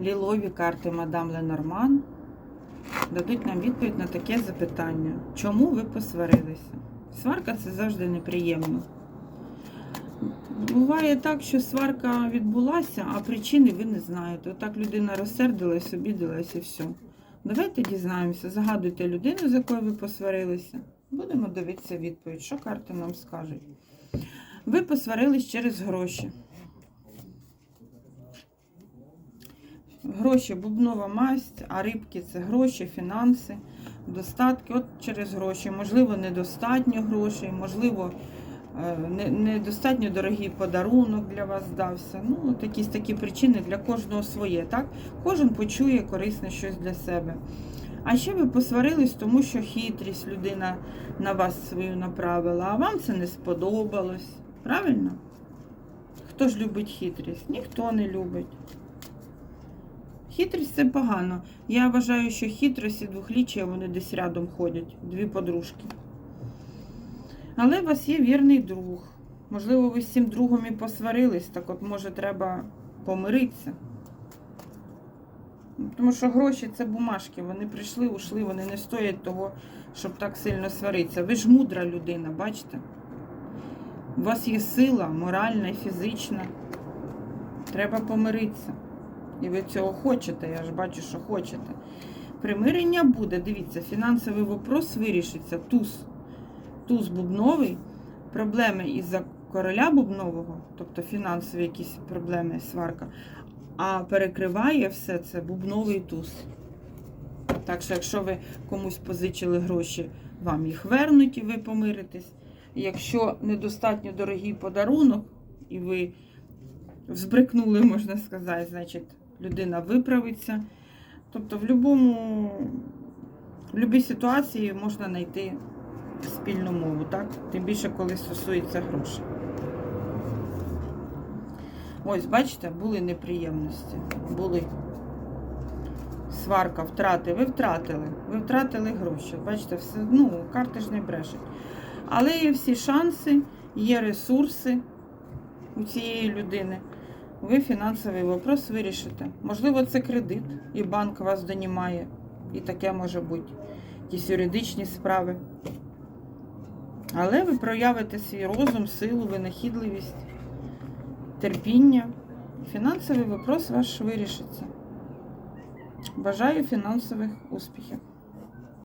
лілові карти мадам Ленорман дадуть нам відповідь на таке запитання. Чому ви посварилися? Сварка це завжди неприємно. Буває так, що сварка відбулася, а причини ви не знаєте. Отак людина розсердилась, обідалась і все. Давайте дізнаємося, загадуйте людину, з якою ви посварилися. Будемо дивитися відповідь, що карти нам скажуть. Ви посварились через гроші. Гроші, бубнова масть, а рибки це гроші, фінанси, достатки. От через гроші. Можливо, недостатньо грошей, можливо, е, недостатньо дорогий подарунок для вас здався. Ну, от якісь такі причини для кожного своє. Так? Кожен почує корисне щось для себе. А ще ви посварились, тому що хитрість людина на вас свою направила, а вам це не сподобалось. Правильно? Хто ж любить хитрість? Ніхто не любить. Хитрість це погано. Я вважаю, що хитрість і двохліччя вони десь рядом ходять, дві подружки. Але у вас є вірний друг. Можливо, ви з цим другом і посварились, так от може треба помиритися. Тому що гроші це бумажки, вони прийшли, ушли, вони не стоять того, щоб так сильно сваритися. Ви ж мудра людина, бачите? У вас є сила моральна і фізична. Треба помиритися. І ви цього хочете, я ж бачу, що хочете. Примирення буде, дивіться, фінансовий вопрос вирішиться. Туз. Туз бубновий, проблеми із-за короля бубнового, тобто фінансові якісь проблеми, сварка, а перекриває все це бубновий туз. Так що, якщо ви комусь позичили гроші, вам їх вернуть і ви помиритесь. Якщо недостатньо дорогий подарунок, і ви взбрикнули, можна сказати, значить, людина виправиться. Тобто в будь-якому, в будь-якій ситуації можна знайти спільну мову, так? Тим більше, коли стосується грошей. Ось, бачите, були неприємності. Були. Сварка, втрати. Ви втратили. Ви втратили гроші. Бачите, все, ну, карти ж не брешуть. Але є всі шанси, є ресурси у цієї людини. Ви фінансовий вопрос вирішите. Можливо, це кредит, і банк вас донімає. І таке може бути. Якісь юридичні справи. Але ви проявите свій розум, силу, винахідливість, терпіння. Фінансовий вопрос ваш вирішиться. Бажаю фінансових успіхів.